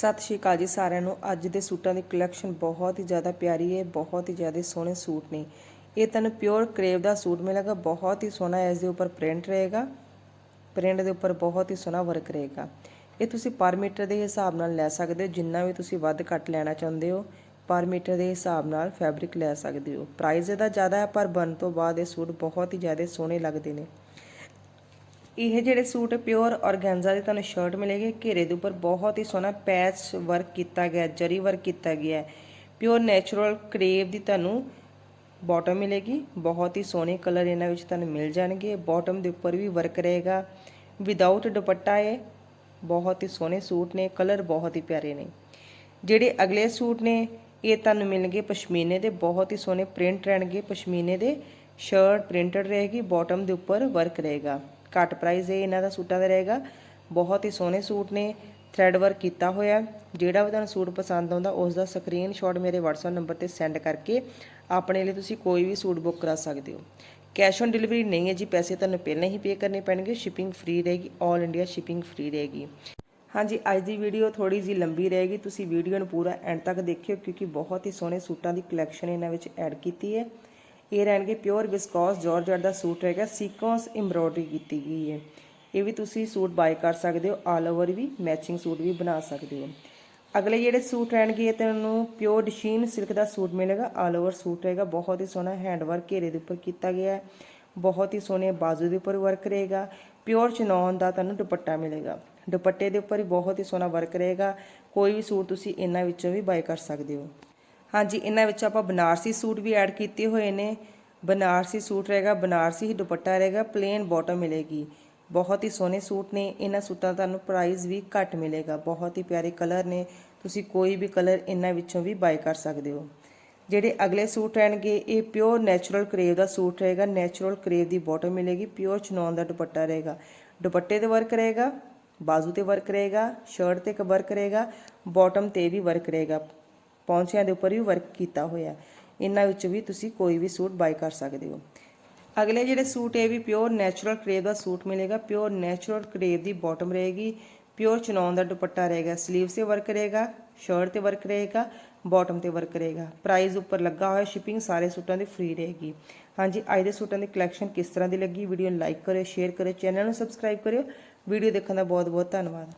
ਸਤਿ ਸ਼੍ਰੀ ਅਕਾਲ ਜੀ ਸਾਰਿਆਂ ਨੂੰ। ਅੱਜ ਦੇ ਸੂਟਾਂ ਦੀ ਕਲੈਕਸ਼ਨ ਬਹੁਤ ਹੀ ਜ਼ਿਆਦਾ ਪਿਆਰੀ ਹੈ, ਬਹੁਤ ਹੀ ਜ਼ਿਆਦਾ ਸੋਹਣੇ ਸੂਟ ਨੇ। ਇਹ ਤੁਹਾਨੂੰ ਪਿਓਰ ਕਰੇਵ ਦਾ ਸੂਟ ਮਿਲੇਗਾ, ਬਹੁਤ ਹੀ ਸੋਹਣਾ ਇਸ ਦੇ ਉੱਪਰ ਪ੍ਰਿੰਟ ਰਹੇਗਾ ਪ੍ਰਿੰਟ ਦੇ ਉੱਪਰ ਬਹੁਤ ਹੀ ਸੋਹਣਾ ਵਰਕ ਰਹੇਗਾ। ਇਹ ਤੁਸੀਂ ਪਰ ਮੀਟਰ ਦੇ ਹਿਸਾਬ ਨਾਲ ਲੈ ਸਕਦੇ ਹੋ, ਜਿੰਨਾ ਵੀ ਤੁਸੀਂ ਵੱਧ ਘੱਟ ਲੈਣਾ ਚਾਹੁੰਦੇ ਹੋ ਪਰ ਮੀਟਰ ਦੇ ਹਿਸਾਬ ਨਾਲ ਫੈਬਰਿਕ ਲੈ ਸਕਦੇ ਹੋ। ਪ੍ਰਾਈਸ ਇਹਦਾ ਜ਼ਿਆਦਾ ਹੈ, ਪਰ ਬਣ ਤੋਂ ਬਾਅਦ ਇਹ ਸੂਟ ਬਹੁਤ ਹੀ ਜ਼ਿਆਦਾ ਸੋਹਣੇ ਲੱਗਦੇ ਨੇ। ਇਹ ਜਿਹੜੇ ਸੂਟ ਪਿਓਰ ਔਰਗੈਂਜ਼ਾ ਦੇ ਤੁਹਾਨੂੰ ਸ਼ਰਟ ਮਿਲੇਗੀ, ਘੇਰੇ ਦੇ ਉੱਪਰ ਬਹੁਤ ਹੀ ਸੋਹਣਾ ਪੈਚ ਵਰਕ ਕੀਤਾ ਗਿਆ, ਜਰੀ ਵਰਕ ਕੀਤਾ ਗਿਆ ਪਿਓਰ ਨੇਚਰਲ ਕਰੇਵ ਦੀ ਤੁਹਾਨੂੰ ਬਾਟਮ ਮਿਲੇਗੀ, ਬਹੁਤ ਹੀ ਸੋਹਣੇ ਕਲਰ ਇਹਨਾਂ ਵਿੱਚ ਤੁਹਾਨੂੰ ਮਿਲ ਜਾਣਗੇ। ਬਾਟਮ ਦੇ ਉੱਪਰ ਵੀ ਵਰਕ ਰਹੇਗਾ। ਵਿਦਆਊਟ ਦੁਪੱਟਾ ਹੈ ਬਹੁਤ ਹੀ ਸੋਹਣੇ ਸੂਟ ਨੇ ਕਲਰ ਬਹੁਤ ਹੀ ਪਿਆਰੇ ਨੇ। ਜਿਹੜੇ ਅਗਲੇ ਸੂਟ ਨੇ, ਇਹ ਤੁਹਾਨੂੰ ਮਿਲਣਗੇ ਪਸ਼ਮੀਨੇ ਦੇ, ਬਹੁਤ ਹੀ ਸੋਹਣੇ ਪ੍ਰਿੰਟ ਰਹਿਣਗੇ, ਪਸ਼ਮੀਨੇ ਦੇ ਸ਼ਰਟ ਪ੍ਰਿੰਟਡ ਰਹੇਗੀ ਬਾਟਮ ਦੇ ਉੱਪਰ ਵਰਕ ਰਹੇਗਾ। ਘੱਟ ਪ੍ਰਾਈਸ ਹੈ ਇਹਨਾਂ ਦਾ ਸੂਟਾਂ ਦਾ ਰਹੇਗਾ। ਬਹੁਤ ਹੀ ਸੋਹਣੇ ਸੂਟ ਨੇ ਥ੍ਰੈਡ ਵਰਕ ਕੀਤਾ ਹੋਇਆ। ਜਿਹੜਾ ਵੀ ਤੁਹਾਨੂੰ ਸੂਟ ਪਸੰਦ ਆਉਂਦਾ ਉਸ ਦਾ ਸਕਰੀਨਸ਼ਾਟ ਮੇਰੇ WhatsApp ਨੰਬਰ ਤੇ ਸੈਂਡ ਕਰਕੇ ਆਪਣੇ ਲਈ ਤੁਸੀਂ ਕੋਈ ਵੀ ਸੂਟ ਬੁੱਕ ਕਰਾ ਸਕਦੇ ਹੋ। ਕੈਸ਼ ਔਨ ਡਿਲੀਵਰੀ ਨਹੀਂ ਹੈ ਜੀ, ਪੈਸੇ ਤੁਹਾਨੂੰ ਪਹਿਲਾਂ ਹੀ ਪੇ ਕਰਨੇ ਪੈਣਗੇ। ਸ਼ਿਪਿੰਗ ਫ੍ਰੀ ਰਹੇਗੀ 올 ਇੰਡੀਆ ਸ਼ਿਪਿੰਗ ਫ੍ਰੀ ਰਹੇਗੀ। ਹਾਂਜੀ, ਅੱਜ ਦੀ ਵੀਡੀਓ ਥੋੜੀ ਜੀ ਲੰਬੀ ਰਹੇਗੀ। ਤੁਸੀਂ ਵੀਡੀਓ ਨੂੰ ਪੂਰਾ ਐਂਡ ਤੱਕ ਦੇਖਿਓ, ਕਿਉਂਕਿ ਬਹੁਤ ਹੀ ਸੋਹਣੇ ਸੂਟਾਂ ਦੀ ਕਲੈਕਸ਼ਨ ਇਹਨਾਂ ਵਿੱਚ ਐਡ ਕੀਤੀ ਹੈ। ਇਹ ਰਹਿਣਗੇ ਪਿਓਰ ਵਿਸਕੋਸ ਜਾਰਜਟ ਦਾ ਸੂਟ ਰਹੇਗਾ ਸੀਕੁਐਂਸ ਐਮਬ੍ਰੋਇਡਰੀ ਕੀਤੀ ਗਈ ਹੈ। ਇਹ ਵੀ ਤੁਸੀਂ ਸੂਟ ਬਾਈ ਕਰ ਸਕਦੇ ਹੋ ਆਲ ਓਵਰ ਵੀ ਮੈਚਿੰਗ ਸੂਟ ਵੀ ਬਣਾ ਸਕਦੇ ਹੋ। ਅਗਲੇ ਜਿਹੜੇ ਸੂਟ ਰਹਿਣਗੇ, ਇਹ ਤੁਹਾਨੂੰ ਪਿਓਰ ਡਸ਼ੀਨ ਸਿਲਕ ਦਾ ਸੂਟ ਮਿਲੇਗਾ ਆਲ ਓਵਰ ਸੂਟ ਰਹੇਗਾ ਬਹੁਤ ਹੀ ਸੋਹਣਾ ਹੈਂਡ ਵਰਕ ਘੇਰੇ ਦੇ ਉੱਪਰ ਕੀਤਾ ਗਿਆ ਹੈ, ਬਹੁਤ ਹੀ ਸੋਹਣੇ ਬਾਜ਼ੂ ਦੇ ਉੱਪਰ ਵਰਕ ਰਹੇਗਾ, ਪਿਓਰ ਚਨੌਨ ਦਾ ਤੁਹਾਨੂੰ ਦੁਪੱਟਾ ਮਿਲੇਗਾ। ਦੁਪੱਟੇ ਦੇ ਉੱਪਰ ਵੀ ਬਹੁਤ ਹੀ ਸੋਹਣਾ ਵਰਕ ਰਹੇਗਾ, ਕੋਈ ਵੀ ਸੂਟ ਤੁਸੀਂ ਇਹਨਾਂ ਵਿੱਚੋਂ ਵੀ ਬਾਈ ਕਰ ਸਕਦੇ ਹੋ। ਹਾਂਜੀ, ਇਹਨਾਂ ਵਿੱਚ ਆਪਾਂ ਬਨਾਰਸੀ ਸੂਟ ਵੀ ਐਡ ਕੀਤੇ ਹੋਏ ਨੇ। ਬਨਾਰਸੀ ਸੂਟ ਰਹੇਗਾ, ਬਨਾਰਸੀ ਹੀ ਦੁਪੱਟਾ ਰਹੇਗਾ ਪਲੇਨ ਬਾਟਮ ਮਿਲੇਗੀ। ਬਹੁਤ ਹੀ ਸੋਹਣੇ ਸੂਟ ਨੇ, ਇਹਨਾਂ ਸੂਟਾਂ ਦਾ ਤੁਹਾਨੂੰ ਪ੍ਰਾਈਸ ਵੀ ਘੱਟ ਮਿਲੇਗਾ। ਬਹੁਤ ਹੀ ਪਿਆਰੇ ਕਲਰ ਨੇ, ਤੁਸੀਂ ਕੋਈ ਵੀ ਕਲਰ ਇਹਨਾਂ ਵਿੱਚੋਂ ਵੀ ਬਾਈ ਕਰ ਸਕਦੇ ਹੋ। ਜਿਹੜੇ ਅਗਲੇ ਸੂਟ ਰਹਿਣਗੇ, ਇਹ ਪਿਓਰ ਨੈਚੁਰਲ ਕਰੇਵ ਦਾ ਸੂਟ ਰਹੇਗਾ। ਨੈਚੁਰਲ ਕਰੇਵ ਦੀ ਬਾਟਮ ਮਿਲੇਗੀ ਪਿਓਰ ਚਨੌਨ ਦਾ ਦੁਪੱਟਾ ਰਹੇਗਾ। ਦੁਪੱਟੇ ਤੇ ਵਰਕ ਰਹੇਗਾ, ਬਾਜ਼ੂ ਤੇ ਵਰਕ ਰਹੇਗਾ ਸ਼ਰਟ ਤੇ ਵਰਕ ਰਹੇਗਾ ਬਾਟਮ ਤੇ ਵੀ ਵਰਕ ਰਹੇਗਾ। ਪੌਂਚਿਆਂ ਦੇ ਉੱਪਰ ਵੀ ਵਰਕ ਕੀਤਾ ਹੋਇਆ। ਇਹਨਾਂ ਵਿੱਚ ਵੀ ਤੁਸੀਂ ਕੋਈ ਵੀ ਸੂਟ ਬਾਈ ਕਰ ਸਕਦੇ ਹੋ। ਅਗਲੇ ਜਿਹੜੇ ਸੂਟ ਇਹ ਵੀ ਪਿਓਰ ਨੈਚੁਰਲ ਕਰੇਵ ਦਾ ਸੂਟ ਮਿਲੇਗਾ। ਪਿਓਰ ਨੈਚੁਰਲ ਕਰੇਵ ਦੀ ਬਾਟਮ ਰਹੇਗੀ। ਪਿਓਰ ਚਨੌਨ ਦਾ ਦੁਪੱਟਾ ਰਹੇਗਾ। ਸਲੀਵ ਤੇ ਵਰਕ ਰਹੇਗਾ। ਸ਼ਰਟ ਤੇ ਵਰਕ ਰਹੇਗਾ। ਬਾਟਮ ਤੇ ਵਰਕ ਰਹੇਗਾ। ਪ੍ਰਾਈਸ ਉੱਪਰ ਲੱਗਾ ਹੋਇਆ ਸ਼ਿਪਿੰਗ ਸਾਰੇ ਸੂਟਾਂ ਦੀ ਫ੍ਰੀ ਰਹੇਗੀ। ਹਾਂਜੀ, ਅੱਜ ਦੇ ਸੂਟਾਂ ਦੀ ਕਲੈਕਸ਼ਨ ਕਿਸ ਤਰ੍ਹਾਂ ਦੀ ਲੱਗੀ? ਵੀਡੀਓ ਨੂੰ ਲਾਈਕ ਕਰਿਓ ਸ਼ੇਅਰ ਕਰਿਓ ਚੈਨਲ ਨੂੰ ਸਬਸਕ੍ਰਾਈਬ ਕਰਿਓ। ਵੀਡੀਓ ਦੇਖਣ ਦਾ ਬਹੁਤ ਬਹੁਤ ਧੰਨਵਾਦ।